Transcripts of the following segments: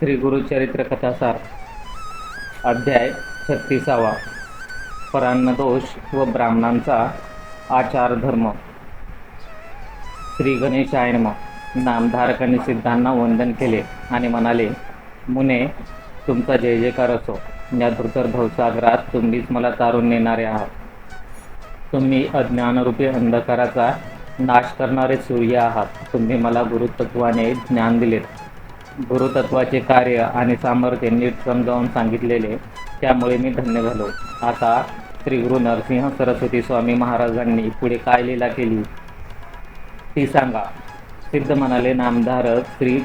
श्री गुरुचरित्र कथासार अध्याय छत्तीसावा. परान्नदोष व ब्राह्मणांचा आचार धर्म. श्री गणेशाय नामधारकांनी सिद्धांना वंदन केले आणि म्हणाले मुने तुमचा जय जयकार असो. या धृतर भवसागरात तुम्हीच मला तारून नेणारे आहात. तुम्ही अज्ञानरूपी अंधकाराचा नाश करणारे सूर्य आहात. तुम्ही मला गुरुतत्वाने ज्ञान दिलेत. गुरुतत्वाचे कार्य आणि सामर्थ्य नीट समजावून सांगितलेले त्यामुळे मी धन्य झालो. आता श्री गुरु नरसिंह सरस्वती स्वामी महाराजांनी पुढे काय लीला केली? ती सांगा. सिद्ध म्हणाले नामधारक श्री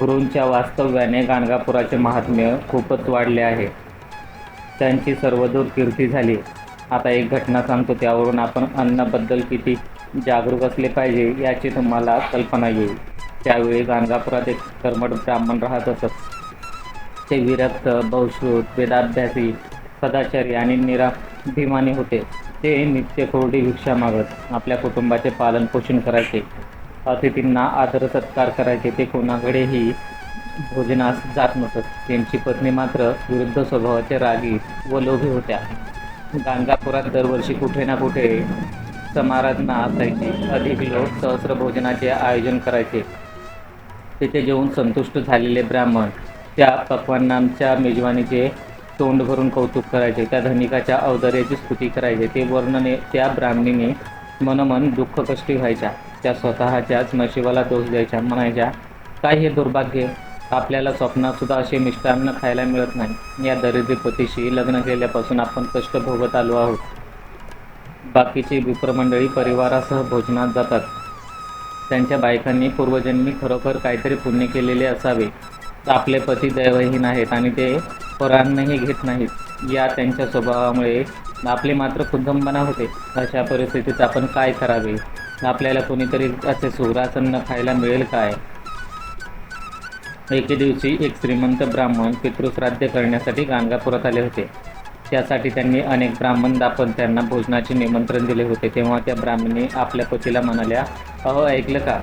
गुरूंच्या वास्तव्याने गाणगापुराचे महात्म्य खूपच वाढले आहे. त्यांची सर्वदूर कीर्ती झाली. आता एक घटना सांगतो त्यावरून आपण अन्नाबद्दल किती जागरूक असले पाहिजे याची तुम्हाला कल्पना येईल. त्यावेळी गाणगापुरात एक कर्मठ ब्राह्मण राहत असत ते विरक्त बहुश्रुत वेदाभ्यासी सदाचारी आणि निराभिमानी होते. ते नित्य कोरडी भिक्षा मागत आपल्या कुटुंबाचे पालन पोषण करायचे. अतिथींना आदर सत्कार करायचे. ते कोणाकडेही भोजनास जात नसत त्यांची पत्नी मात्र विरुद्ध स्वभावाचे रागी व लोभी होत्या. गाणगापुरात दरवर्षी कुठे ना कुठे समाराधना असायची. अधिक लोक सहस्र भोजनाचे आयोजन करायचे. तिथे जेवून संतुष्ट झालेले ब्राह्मण त्या पक्वानांच्या मेजवानीचे तोंड भरून कौतुक करायचे त्या धनिकाच्या अवदर्याची स्तुती करायचे ते वर्णने त्या ब्राह्मणीने मनमन दुःख कष्टी व्हायच्या त्या स्वतःच्याच नशिबाला दोष द्यायच्या म्हणायच्या काय हे दुर्भाग्य? आपल्याला स्वप्नातसुद्धा असे मिष्टान्न खायला मिळत नाही. या दरिद्रपतीशी लग्न केल्यापासून आपण कष्ट भोगत आलो आहोत. बाकीची विप्रमंडळी परिवारासह भोजनात जातात. त्यांच्या बायकांनी पूर्वजन्मी खरोखर काहीतरी पुण्य केलेले असावे. आपले पती दैवहीन आहेत आणि ते परान्नही घेत नाहीत. या त्यांच्या स्वभावामुळे आपले मात्र कुदंबना होते. अशा परिस्थितीत आपण काय करावे? आपल्याला कोणीतरी असे सुरासन्न खायला मिळेल काय? एके दिवशी एक श्रीमंत ब्राह्मण पितृश्राद्ध करण्यासाठी गाणगापुरात आले होते. त्यासाठी त्यांनी अनेक ब्राह्मण दाम्पत्यांना भोजनाचे निमंत्रण दिले होते. तेव्हा त्या ब्राह्मणी आपल्या पतीला म्हणाल्या अहो ऐकलं का?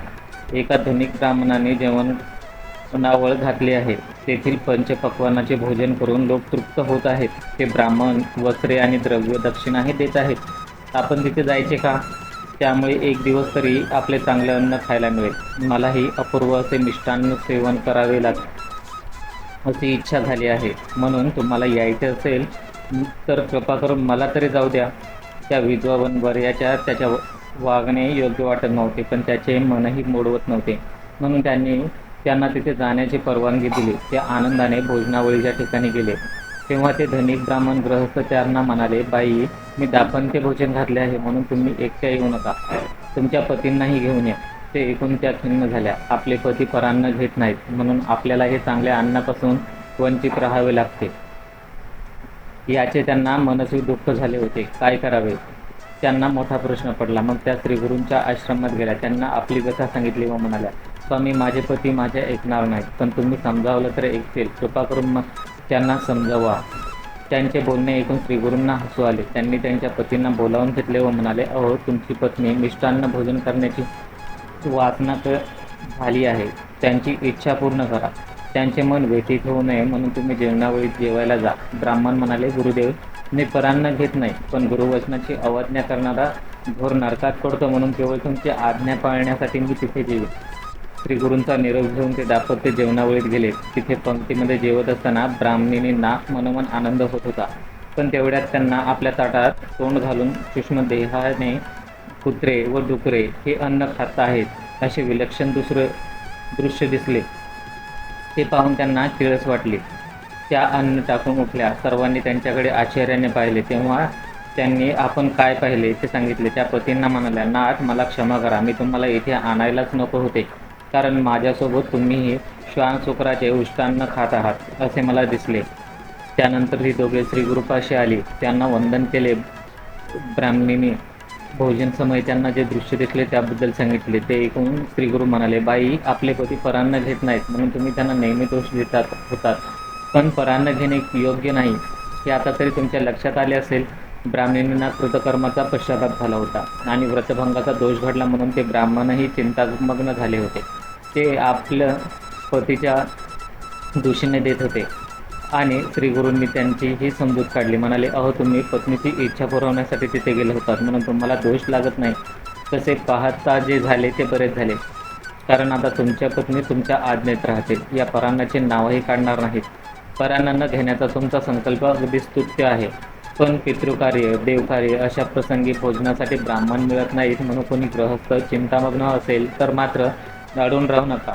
एका धनिक ब्राह्मणाने जेवण नावळ घातली आहे. तेथील पंचपक्वानाचे भोजन करून लोक तृप्त होत आहेत. ते ब्राह्मण वस्त्रे आणि द्रव्य दक्षिणाही देत आहेत. आपण तिथे जायचे का? त्यामुळे एक दिवस तरी आपले चांगले अन्न खायला मिळेल. मलाही अपूर्व असे मिष्टान्न सेवन करावे लागेल अशी इच्छा झाली आहे. म्हणून तुम्हाला यायचे असेल तर कृपा करून मला तरी जाऊ द्या. त्या विधवा वनवर्याच्या त्याच्या वागणे योग्य वाटत नव्हते पण त्याचे मनही मोडवत नव्हते. म्हणून त्यांनी त्यांना तिथे जाण्याची परवानगी दिली. ते आनंदाने भोजनावळीच्या ठिकाणी गेले. तेव्हा ते धनिक ब्राह्मण ग्रहस्थ त्यांना म्हणाले बाई मी दापंत्य भोजन घातले आहे म्हणून तुम्ही एकट्या येऊ नका. तुमच्या पतींनाही घेऊन या. ते एकूण त्या खिन्न झाल्या. आपले पती परान्न घेत नाहीत म्हणून आपल्याला हे चांगल्या अन्नापासून वंचित राहावे लागते. याचे त्यांना मनस्वी दुःख झाले होते. काय करावे? त्यांना मोठा प्रश्न पडला. मग त्या श्रीगुरूंच्या आश्रमात गेल्या. त्यांना आपली व्यथा सांगितली व म्हणाल्या स्वामी माझे पती माझे ऐकणार नाहीत. पण तुम्ही समजावलं तर ऐकतील. कृपा करून मग त्यांना समजावा. त्यांचे बोलणे ऐकून श्रीगुरूंना हसू आले. त्यांनी त्यांच्या पतींना बोलावून घेतले व म्हणाले अहो तुमची पत्नी मिष्टान्न भोजन करण्याची वासना झाली आहे. त्यांची इच्छा पूर्ण करा. त्यांचे मन व्यथित होऊ नये म्हणून तुम्ही जेवणावेळी जेवायला जा. ब्राह्मण म्हणाले गुरुदेव मी परांना घेत नाही पण गुरुवचनाची अवज्ञा करणारा घोर नरकात पडतो म्हणून केवळ तुमची आज्ञा पाळण्यासाठी मी तिथे जेवेन श्री गुरूंचा निरोप घेऊन ते दापत्य जेवणावळीत गेले. तिथे पंक्तीमध्ये जेवत असताना ब्राह्मणींना मनोमन आनंद होत होता. पण तेवढ्यात त्यांना आपल्या ताटात तोंड घालून सूक्ष्म देहाने कुत्रे व डुकरे हे अन्न खात आहेत असे विलक्षण दुसरे दृश्य दिसले. ते पाहून त्यांना किळस वाटली. त्या अन्न टाकून उठल्या. सर्वांनी त्यांच्याकडे आश्चर्याने पाहिले. तेव्हा त्यांनी आपण काय पाहिले ते सांगितले. त्या पतींना म्हणाल्या नाथ मला क्षमा करा. मी तुम्हाला इथे आणायलाच नको होते. कारण माझ्यासोबत तुम्हीही श्वान शुक्राचे उष्टान्न खात आहात असे मला दिसले. त्यानंतर ही दोघे श्रीगुरुपाशी आली. त्यांना वंदन केले ब्राह्मणीने भोजन समय त्यांना जे दृश्य दिसले त्याबद्दल सांगितले. ते ऐकून श्रीगुरु म्हणाले बाई आपले पती परांना घेत नाहीत म्हणून तुम्ही त्यांना नेहमी दोष देतात होतात. पण परांना घेणे योग्य नाही हे आता तरी तुमच्या लक्षात आले असेल. ब्राह्मणींना कृतकर्माचा पश्चाताप झाला होता आणि व्रतभंगाचा दोष घडला म्हणून ते ब्राह्मणही चिंतामग्न झाले होते. ते आपलं पतीच्या दुषीने देत होते. आणि श्रीगुरूंनी त्यांची ही समजूत काढली. म्हणाले अहो तुम्ही पत्नीची इच्छा पुरवण्यासाठी तिथे गेले होतात. म्हणून तुम्हाला दोष लागत नाही. तसे पाहता जे झाले ते बरेच झाले. कारण आता तुमच्या पत्नी तुमच्या आज्ञेत राहतील. या परांनाचे नावही काढणार नाहीत. परांना न घेण्याचा तुमचा संकल्प अगदी स्तुत्य आहे. पण पितृकार्य देवकार्य अशा प्रसंगी भोजनासाठी ब्राह्मण मिळत नाहीत. म्हणून कोणी ग्रहस्थ चिंतामग्न असेल तर मात्र अडून राहू नका.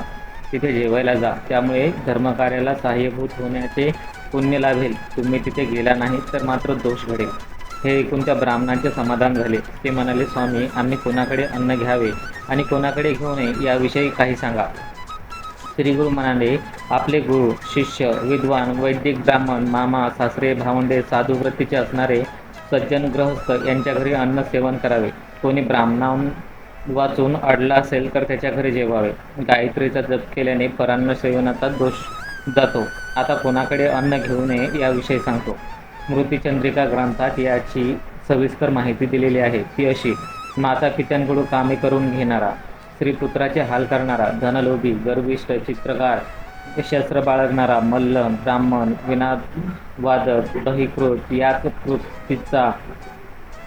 तिथे जेवायला जा. त्यामुळे धर्मकार्याला सहाय्यभूत होण्याचे पुण्य लाभेल. तुम्ही तिथे गेला नाही तर मात्र दोष घडेल. हे ऐकून त्या ब्राह्मणांचे समाधान झाले. ते म्हणाले स्वामी आम्ही कोणाकडे अन्न घ्यावे आणि कोणाकडे घेऊ नये याविषयी काही सांगा. श्री गुरु म्हणाले आपले गुरु शिष्य विद्वान वैदिक ब्राह्मण मामा सासरे भावंडे साधू वृत्तीचे असणारे सज्जन गृहस्थ यांच्या घरी अन्न सेवन करावे. कोणी ब्राह्मणां वाचून अडला असेल तर त्याच्या घरी जेवावे. गायत्रीचा जप केल्याने परान्न सेवनाचा दोष जातो. आता कोणाकडे अन्न घेऊ नये याविषयी सांगतो. मृतीचंद्रिका ग्रंथात याची सविस्तर माहिती दिलेली आहे. ती अशी माता पित्यांकडून कामे करून घेणारा स्त्रीपुत्राचे हाल करणारा धनलोभी गर्विष्ठ चित्रकार शस्त्र बाळगणारा मल्ल ब्राह्मण विनाद वादक दहीकृत यात कृतीचा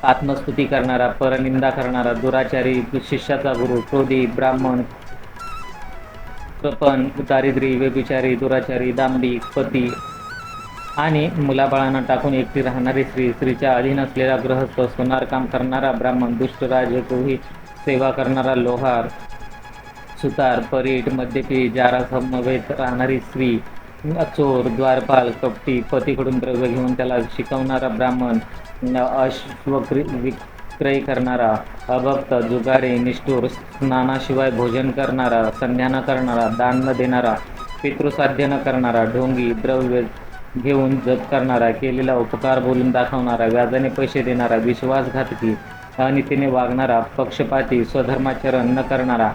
आत्मस्तुती करणारा परनिंदा करणारा दुराचारी शिष्याचा गुरु क्रोधी ब्राह्मण कृपण दारिद्री व्यभिचारी दुराचारी दांडी पती आणि मुलाबाळांना टाकून एकटी राहणारी स्त्री स्त्रीच्या अधीन असलेला ग्रहस्थ सोनारकाम करणारा ब्राह्मण दुष्टराज गोही सेवा करणारा लोहार सुतार परीट मद्यपी जारा समवेत राहणारी स्त्री चोर द्वारपाल कपटी पतीकडून द्रव्य घेऊन त्याला शिकवणारा ब्राह्मण अश्वक्री विक्रय करणारा अभक्त जुगाडे निष्ठूर स्नानाशिवाय भोजन करणारा संध्या न करणारा दान न देणारा पितृसाध्य न करणारा ढोंगी द्रव्य घेऊन जप करणारा केलेला उपकार बोलून दाखवणारा व्याजाने पैसे देणारा विश्वासघातकी अनितीने वागणारा पक्षपाती स्वधर्माचरण न करणारा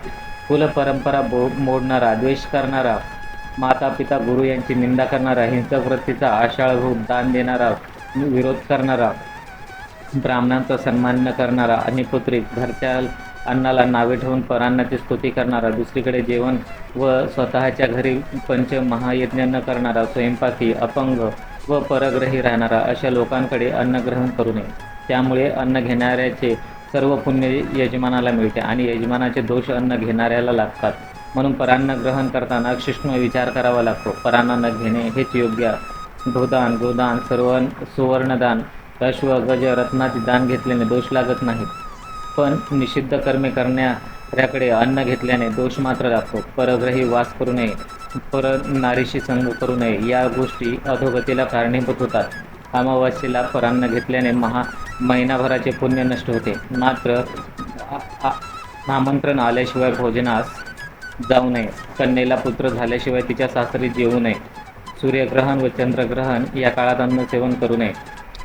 कुल परंपरा बो मोडणारा द्वेष करणारा माता पिता गुरु यांची निंदा करणारा हिंसक वृत्तीचा आशाळभूत दान देणारा विरोध करणारा ब्राह्मणांचा सन्मान न करणारा आणि पुत्री घरच्या अन्नाला नावे ठेवून परान्नाची स्तुती करणारा दुसरीकडे जेवण व स्वतःच्या घरी पंच महायज्ञ न करणारा स्वयंपाकी अपंग व परग्रही राहणारा अशा लोकांकडे अन्न ग्रहण करू नये. त्यामुळे अन्न घेणाऱ्याचे सर्व पुण्य यजमानाला मिळते आणि यजमानाचे दोष अन्न घेणाऱ्याला लागतात. म्हणून परांना ग्रहण करताना सूक्ष्म विचार करावा लागतो. परांना न घेणे हेच योग्य गोदान गोदान सर्व सुवर्णदान अश्व गज रत्नाचे दान घेतल्याने दोष लागत नाहीत. पण निषिद्ध कर्मे करण्याकडे अन्न घेतल्याने दोष मात्र लागतो. परग्रही वास करू नये पर नारीशी संग करू नये या गोष्टी अधोगतीला कारणीभूत होतात. अमावास्येला परान्न घेतल्याने महा महिनाभराचे पुण्य नष्ट होते. मात्र आमंत्रण आल्याशिवाय भोजनास जाऊ नये. कन्येला पुत्र झाल्याशिवाय तिच्या सासरी जेवू नये. सूर्यग्रहण व चंद्रग्रहण या काळात अन्न सेवन करू नये.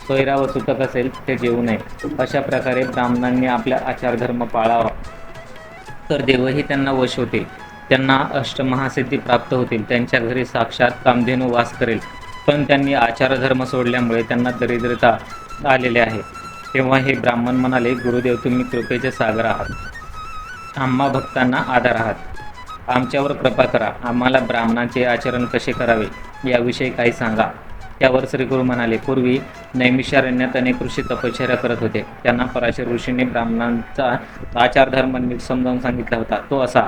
सोयरा व सुतक असेल ते जेवू नये. अशा प्रकारे ब्राह्मणांनी आपला आचारधर्म पाळावा. तर देवही त्यांना वश होतील. त्यांना अष्टमहासिद्धी प्राप्त होतील. त्यांच्या घरी साक्षात कामधेनू वास करेल. पण त्यांनी आचारधर्म सोडल्यामुळे त्यांना दरिद्रता आलेली आहे. तेव्हा हे ब्राह्मण म्हणाले गुरुदेव तुम्ही कृपेचे सागर आहात. आम्हा भक्तांना आधार आहात. आमच्यावर कृपा करा. आम्हाला ब्राह्मणाचे आचरण कसे करावे याविषयी काही सांगा. त्यावर श्री गुरु म्हणाले पूर्वी नैमिषारण्यात अनेक ऋषी तपश्चर्या करत होते. त्यांना पराशर ऋषीने ब्राह्मणांचा आचारधर्म नीट समजावून सांगितला होता. तो असा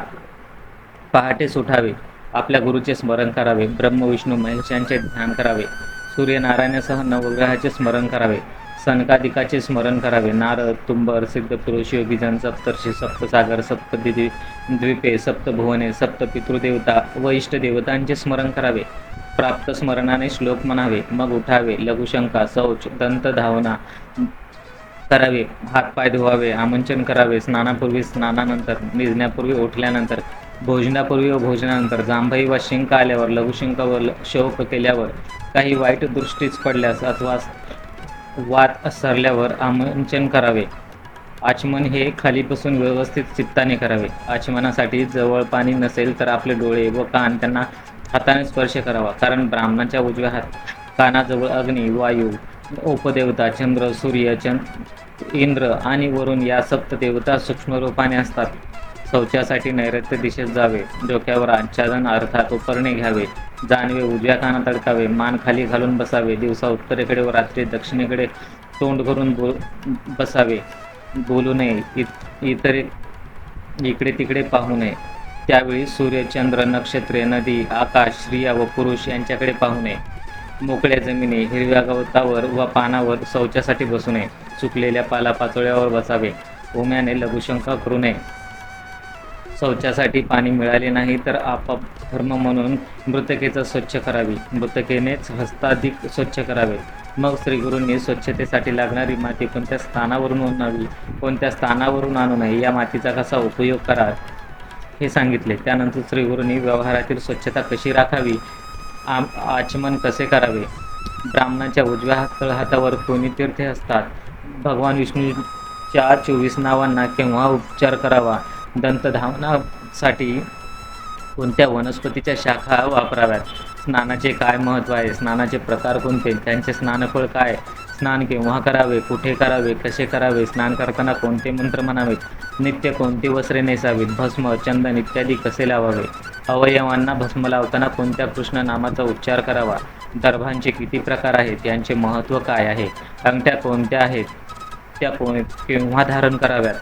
पहाटे सुठावे आपल्या गुरुचे स्मरण करावे ब्रह्म विष्णू महेश यांचे ध्यान करावे सूर्यनारायणासह नवग्रहाचे स्मरण करावे. सनकादिकाचे स्मरण करावे. नारद तुंबर सिद्धपुरुष योगीजन सप्तर्षी सप्तसागर सप्तदिदी द्वीपे सप्तभुवने सप्त पितृदेवता व इष्टदेवतांचे स्मरण करावे. प्राप्त स्मरणाने श्लोक म्हणावे. मग उठावे. लघुशंका शौच दंत धावना करावे. हातपाय धुवावे. आमंचन करावे. स्नानापूर्वी स्नानानंतर निजण्यापूर्वी उठल्यानंतर भोजनापूर्वी व भोजनानंतर जांभई व शिंक आल्यावर लघुशिंक व ल- केल्यावर काही वाईट दृष्टीच पडल्यास अथवा वात सरल्यावर आमंचन करावे. आचमन हे खाली बसून व्यवस्थित चित्ताने करावे. आचमनासाठी जवळ पाणी नसेल तर आपले डोळे व कान त्यांना हाताने स्पर्श करावा. कारण ब्राह्मणाच्या उजव्या हात कानाजवळ अग्नी वायू उपदेवता चंद्र सूर्य चंद्र इंद्र आणि वरुण या सप्तदेवता सूक्ष्म रूपाने असतात. शौचासाठी नैऋत्य दिशेस जावे डोक्यावर आच्छादन अर्थात उपरणे घ्यावे जानवे उजव्या कानात अडकावे मान खाली घालून बसावे दिवसा उत्तरेकडे व रात्री दक्षिणेकडे तोंड करून बो बसावे बोलू नये इत इतर इकडे तिकडे पाहू नये. त्यावेळी सूर्य चंद्र नक्षत्रे नदी आकाश स्त्रिया व पुरुष यांच्याकडे पाहू नये. मोकळ्या जमिनी हिरव्या गवतावर व पानावर शौचासाठी बसू नये. चुकलेल्या पालापाचोळ्यावर बसावे. उम्याने लघुशंका करू नये. शौचासाठी पाणी मिळाले नाही तर आपाप धर्म म्हणून मृतकेचं स्वच्छ करावी. मृतकेनेच हस्ताधिक स्वच्छ करावे. मग श्रीगुरूंनी स्वच्छतेसाठी लागणारी माती कोणत्या स्थानावरून आणावी कोणत्या स्थानावरून आणू नये या मातीचा कसा उपयोग करा हे सांगितले. त्यानंतर श्रीगुरूंनी व्यवहारातील स्वच्छता कशी राखावी आम आचमन कसे करावे? ब्राह्मणाच्या उजव्या हात हातावर कोणी तीर्थे असतात? भगवान विष्णूच्या चोवीस नावांना केव्हा उपचार करावा? दंतधावनासाठी कोणत्या वनस्पतीच्या शाखा वापराव्यात? स्नानाचे काय महत्त्व आहे? स्नानाचे प्रकार कोणते? त्यांचे स्नानफळ काय? स्नान केव्हा करावे? कुठे करावे? कसे करावे? स्नान करताना कोणते मंत्र म्हणावेत? नित्य कोणती वस्त्रे नेसावीत? भस्म चंदन इत्यादी कसे लावावे? अवयवांना भस्म लावताना कोणत्या कृष्ण नामाचा उच्चार करावा? दर्भांचे किती प्रकार आहेत? यांचे महत्त्व काय आहे? अंगठ्या कोणत्या आहेत? त्या कोण केव्हा धारण कराव्यात?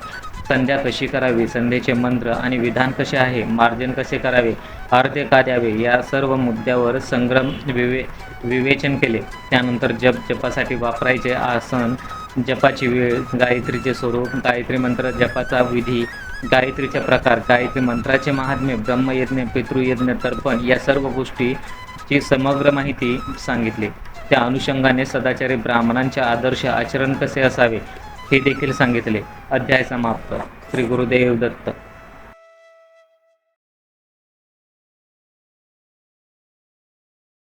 संध्या कशी करावी संध्येचे मंत्र आणि विधान कसे आहे मार्जन कसे करावे अर्ध्य का द्यावे या सर्व मुद्द्यावर संग्रम विवे विवेचन केले. त्यानंतर जप जपासाठी वापरायचे आसन जपाची वेळ गायत्रीचे स्वरूप गायत्री मंत्र जपाचा विधी गायत्रीचे प्रकार गायत्री मंत्राचे महात्म्य ब्रह्मयज्ञ पितृयज्ञ तर्पण या सर्व गोष्टीची समग्र माहिती सांगितली. त्या अनुषंगाने सदाचारी ब्राह्मणांचे आदर्श आचरण कसे असावे हे देखील सांगितले. अध्याय समाप्त. श्री गुरुदेव दत्त.